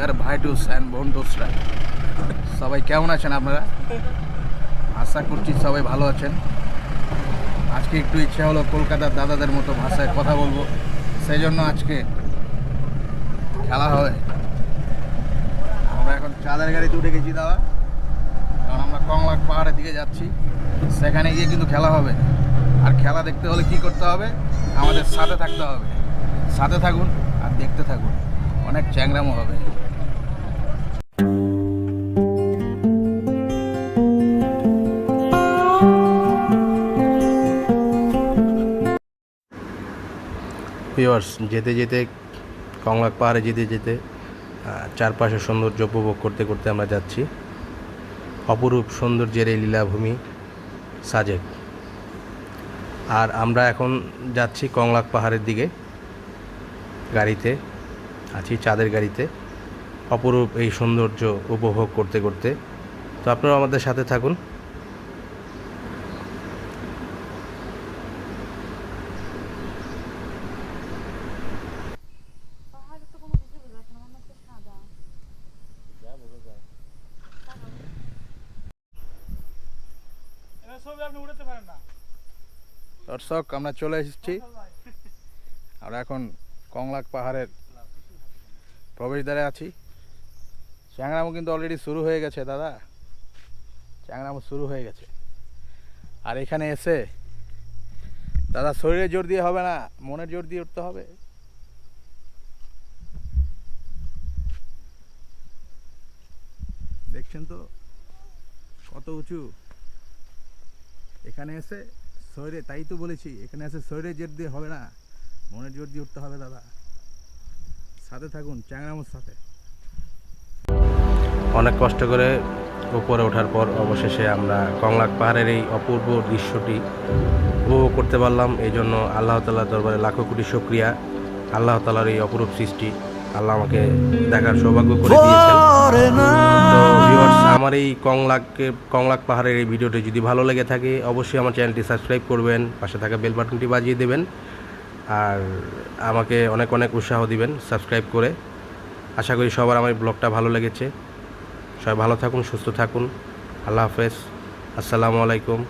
Deer ভাইটুস and বন্ধুসরা। সবাই কেমন আছেন আপনারা? আশা করছি সবাই ভালো আছেন। আজকে একটু ইচ্ছা হলো কলকাতার দাদাদের মতো ভাষায় কথা বলব। সেই জন্য আজকে খেলা হবে। আমরা এখন চাঁদের গাড়িতে উঠে গেছি দাদা। কারণ আমরা কংলাক পাহাড়ের দিকে যাচ্ছি। সেখানে গিয়ে কিন্তু খেলা হবে। আর খেলা দেখতে হলে কি করতে হবে? আমাদের সাথে থাকতে হবে। সাথে থাকুন আর দেখতে থাকুন। অনেক চ্যাংরামো হবে। ভিওয়ার্স যেতে যেতে কংলাক পাহাড়ে যেতে যেতে আহ, চারপাশে সৌন্দর্য উপভোগ করতে করতে আমরা যাচ্ছি। অপরূপ সৌন্দর্যের এই লীলাভূমি সাজেক। আর আমরা এখন যাচ্ছি কংলাক পাহাড়ের দিকে গাড়িতে আছি চাঁদের গাড়িতে। অপরূপ এই সৌন্দর্য উপভোগ করতে করতে। তো আপনারা আমাদের সাথে থাকুন। দর্শক, আমরা চলে এসেছি। আমরা এখন কংলাক পাহাড়ের প্রবেশদ্বারে আছি। চ্যাংরামো কিন্তু অলরেডি শুরু হয়ে গেছে, দাদা। চ্যাংরামো শুরু হয়ে গেছে। আর এখানে এসে, দাদা, শরীরে জোর দিয়ে হবে না? মনের জোর দিয়ে উঠতে হবে? দেখছেন তো? কত উঁচু? এখানে এসে শরীরে, তাই তো বলেছি, এখানে এসে শরীরে জোর দিয়ে হবে না, মনের জোর দিয়ে উঠতে হবে দাদা। সাথে থাকুন চ্যাংরামোর সাথে। অনেক কষ্ট করে উপরে ওঠার পর অবশেষে আমরা কংলাক পাহাড়ের এই অপূর্ব দৃশ্যটি উপভোগ করতে পারলাম। এই জন্য আল্লাহ তালার দরবারে লাখো কোটি শুক্রিয়া। আল্লাহ তালার এই অপরূপ সৃষ্টি। আল্লাহ আমাকে দেখার সৌভাগ্য করে দিয়েছেন। তো আমার এই কংলাককে, কংলাক পাহাড়ের এই ভিডিওটি যদি ভালো লেগে থাকে, অবশ্যই আমার চ্যানেলটি সাবস্ক্রাইব করবেন, পাশে থাকা বেল বাটনটি বাজিয়ে দেবেন, আর আমাকে অনেক অনেক উৎসাহ দিবেন সাবস্ক্রাইব করে। আশা করি সবার আমার ব্লগটা ভালো লেগেছে। সবাই ভালো থাকুন, সুস্থ থাকুন। আল্লাহ হাফেজ। আসসালামু আলাইকুম।